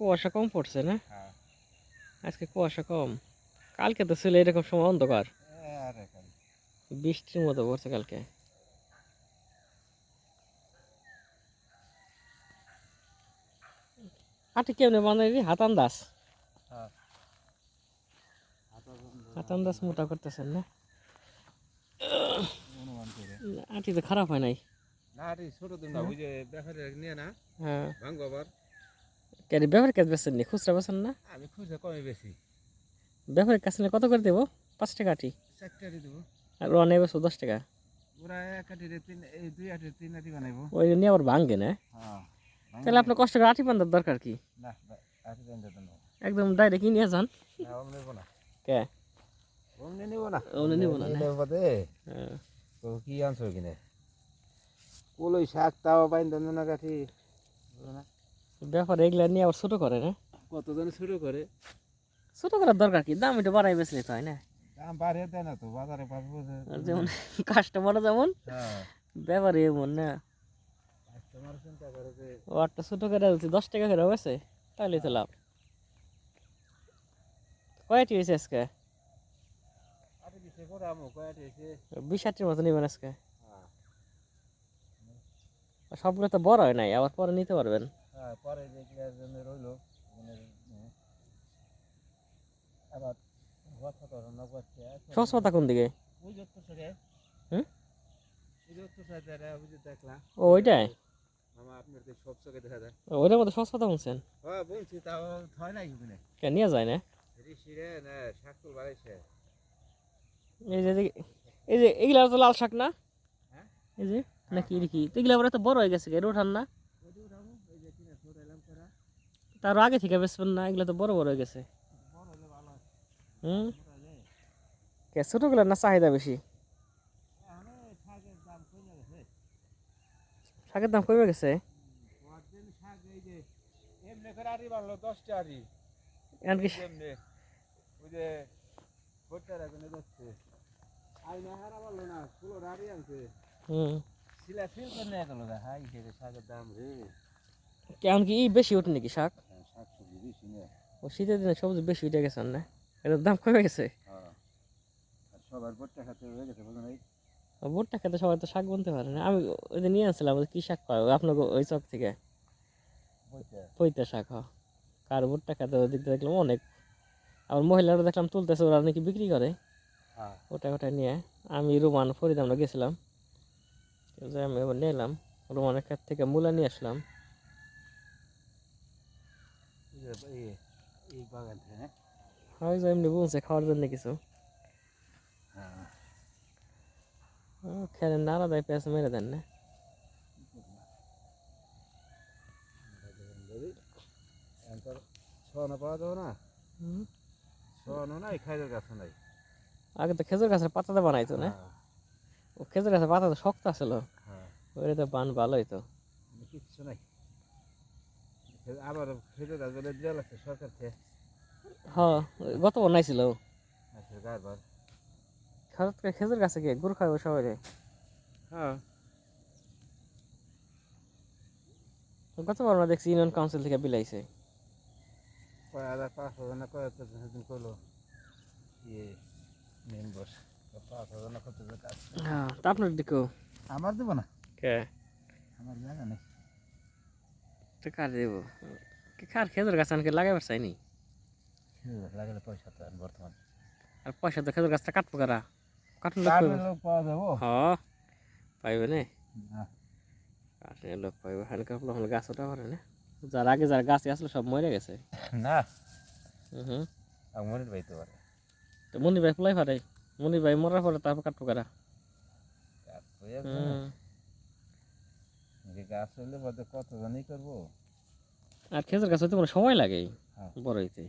কুয়াশা কম পড়ছে না? হ্যাঁ। আজকে কুয়াশা কম। কালকে তো ছিল এরকম সময় অন্ধকার। বৃষ্টির মতো পড়ছে কালকে। আটি কেমনে বানাই হাতান দাস হ্যাঁ। হাতান দাস মোটা করতেছেন না? আটি তো খারাপ হয় নাই। না ছোট দিন না ওই যে ব্যাপারে নিয়ে না হ্যাঁ। ভাঙ্গো আবার। ক্যারি ব্যবহার কাজ বেছেন নি? খুচরা বেছেন না? আমি খুঁজে কমে বেশি ব্যবহারের কাছে নিলে কত করে দেবো? পাঁচ টাকা আটি। দেবো। আর ও নেবে দশ টাকা। ওরা এক আটিরে তিন দুই আটির তিন আটি বানাইবো। ওই নিয়ে আবার ভাঙ্গে না। হ্যাঁ তাহলে আপনার কষ্ট করে আটি বান্ধার দরকার কি? না একদম ডাইরেক্ট নিয়ে যান। নেব না। কে? নেব না। ওমনি নিবো না, না? নেব দে হ্যাঁ। কি আনছো কিনে কলই শাক তাও বাইন দেন না কাঠি। না? ব্যাপার এগুলা নিয়ে আবার ছোটো করে না? কতজন শুরু করে? ছোটো করার দরকার কি? দাম একটু বাড়াই বেচলে তো হয় না? দাম বাড়িয়ে দেয় না তো বাজারে আর যেমন কাস্টমারও যেমন হ্যাঁ। ব্যাপারে এমন না। কাস্টমার চিন্তা করে যে ও একটা ছোটো করে যদি দশ টাকা করে বেছে তাহলে তো লাভ। কয়টি হয়েছে আজকে? বিশ আটির মতো নেবেন আজকে। হ্যাঁ। সবগুলো তো বড় হয় নাই আবার পরে নিতে পারবেন। পরে দেখলে জন্য রইল মানে আবার তো কোন দিকে? তো তো ওইটাই? তো ওইটার মধ্যে হ্যাঁ কিনে নিয়ে যায় না? এই যে এই যে এগুলা তো লাল শাক না? হ্যাঁ? এই যে নাকি তো এগুলা এত বড় হয়ে গেছে না ওই যে উঠাবো ওই যে কিনে সরাইলাম করা তার আগে থেকে বেসবেন না এগুলো তো বড় বড় হয়ে গেছে। বড় হলে ভালো হুম? মোটা যায় কে ছোটোগুলো না চাহিদা বেশি? শাকের দাম কমে গেছে? শাকের দাম কমে গেছে পরদিন শাক যে এমনি করে আরি বাড়লো দশটা আরি এমনকি এমনি ওই যে ভোটটার এখন যাচ্ছে আইনা হারা বাড়লো না ফুলো আরি আনছে হুম। সিলা ফিল করে নিয়ে গেল গা হাই শাকের দাম রে কেমন কি ই বেশি ওঠে নাকি শাক হ্যাঁ, শাক সবজি বেশি নেই ও শীতের দিনে সবজি বেশি উঠে গেছে না? এটার দাম কমে গেছে? হ্যাঁ সবার ভোটটা খাতে হয়ে গেছে বুঝলেন ভুট্টা খেতে সবাই তো শাক বলতে পারে না। আমি ওই দিন নিয়ে আসছিলাম কি শাক পাই আপনার ওই চক থেকে। পৈতা শাক হ। কার ভুট্টা খেতে ওই দিক দিয়ে দেখলাম অনেক। আবার মহিলারা দেখলাম তুলতেছে ওরা নাকি বিক্রি করে। হ্যাঁ। ওটা ওটা নিয়ে। আমি রোমান ফরিদ আমরা গেছিলাম। যে আমি এবার নিয়ে এলাম। রোমানের ক্ষেত থেকে মূলা নিয়ে আসলাম। এই বাগান থেকে হ্যাঁ? হয় যে এমনি বলছে খাওয়ার জন্য কিছু। হ্যাঁ। খেলেন না আলাদাই পেঁয়াজ মেরে দেন না। নাই নাই। আগে তো খেজুর গাছের পাতাতে বানাইতো না। হ্যাঁ, ও খেজুর গাছের পাতা তো শক্ত আছিল। হ্যাঁ। ওইটা তো বান ভালোই তো। কিচ্ছু নাই। ফের আবার খেতে গাছগুলো দেওয়া লাগছে সরকার থেকে। হ গত বানাইছিল আচ্ছা গাছবার হঠাৎ খেজুর গাছে গিয়ে গুড় খাওয়াবে সবাই হ্যাঁ। গতবার আমরা দেখছি ইউনিয়ন কাউন্সিল থেকে বিলাইছে কয় হাজার পাঁচশো জন কয় হাজার সেদিন করল ইয়ে মেম্বার? পাঁচ হাজার না কত হাজার হ্যাঁ তা আপনার দিকেও। আমার দেবো না? কে? আমার জায়গা নেই। তো কার দেব? কি কার খেজুর গাছ আনকে লাগাবার চাইনি লাগালে পয়সা তো বর্তমান। আর পয়সা তো খেজুর গাছটা কাটবো কারা? কাটুন লোক পাওয়া যাব। হ পাইবে না? কাঠের লোক পাইবে। হালকা হলে গাছ ওটা পারে না। যার আগে যার গাছে আসলে সব মরে গেছে। না। হুম আমার পাইতে পারে তো মনির ভাই পোলাই পারে মনির ভাই মরার পরে তারপর কাটবো কারা? হুম। গাছ বলতে কত জনই করব। আর খেজুর গাছ হইতে কোনো সময় লাগে হ্যাঁ। বড় হইতে